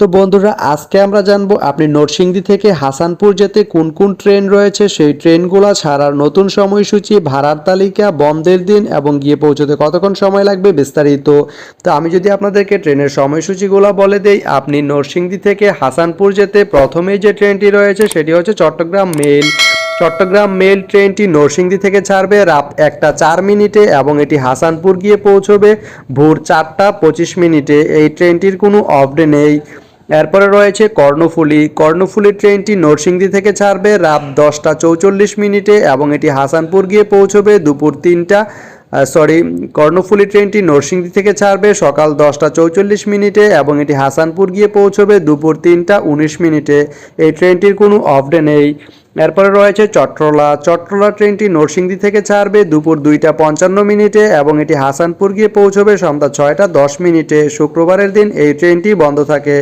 তো বন্ধুরা, আজকে আমরা জানব আপনি নরসিংদী থেকে হাসানপুর যেতে কোন কোন ট্রেন রয়েছে? সেই ট্রেনগুলো ছাড়ার নতুন সময়সূচি, ভাড়ার তালিকা, বন্ধের দিন এবং গিয়ে পৌঁছতে কতক্ষণ সময় লাগবে বিস্তারিত। তো আমি যদি আপনাদেরকে ট্রেনের সময়সূচিগুলো বলে দেই, আপনি নরসিংদী থেকে হাসানপুর যেতে প্রথমেই যে ট্রেনটি রয়েছে সেটি হচ্ছে চট্টগ্রাম মেল। চট্টগ্রাম মেল ট্রেনটি নরসিংদী থেকে ছাড়বে রাত একটা চার মিনিটে এবং এটি হাসানপুর গিয়ে পৌঁছবে ভোর চারটা পঁচিশ মিনিটে। এই ট্রেনটির কোনো অফডে নেই। এরপরে রয়েছে কর্ণফুলি। কর্ণফুলি ট্রেনটি নরসিংদী থেকে ছাড়বে রাত দশটা চৌচল্লিশ মিনিটে এবং এটি হাসানপুর গিয়ে পৌঁছবে দুপুর তিনটা। সরি কর্ণফুলি ট্রেনটি নরসিংদী থেকে ছাড়বে সকাল দশটা চৌচল্লিশ মিনিটে এবং এটি হাসানপুর গিয়ে পৌঁছবে দুপুর তিনটা উনিশ মিনিটে। এই ট্রেনটির কোনো অফডে নেই। এরপরে রয়েছে চট্টলা চট্টলা ট্রেনটি নরসিংদী থেকে ছাড়বে দুপুর দুইটা পঞ্চান্ন মিনিটে এবং এটি হাসানপুর গিয়ে পৌঁছবে সন্ধ্যা ছয়টা দশ মিনিটে। শুক্রবারের দিন এই ট্রেনটি বন্ধ থাকে।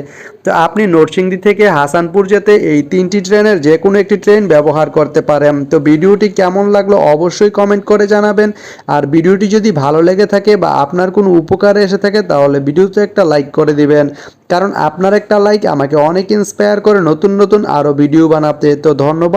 তো আপনি নরসিংদী থেকে হাসানপুর যেতে এই তিনটি ট্রেনের যে কোনো একটি ট্রেন ব্যবহার করতে পারেন। তো ভিডিওটি কেমন লাগল অবশ্যই কমেন্ট করে জানাবেন। আর ভিডিওটি যদি ভালো লেগে থাকে বা আপনার কোনো উপকারে এসে থাকে তাহলে ভিডিওতে একটা লাইক করে দিবেন। কারণ আপনার একটা লাইক আমাকে অনেক ইন্সপায়ার করে নতুন নতুন আরও ভিডিও বানাতে। তো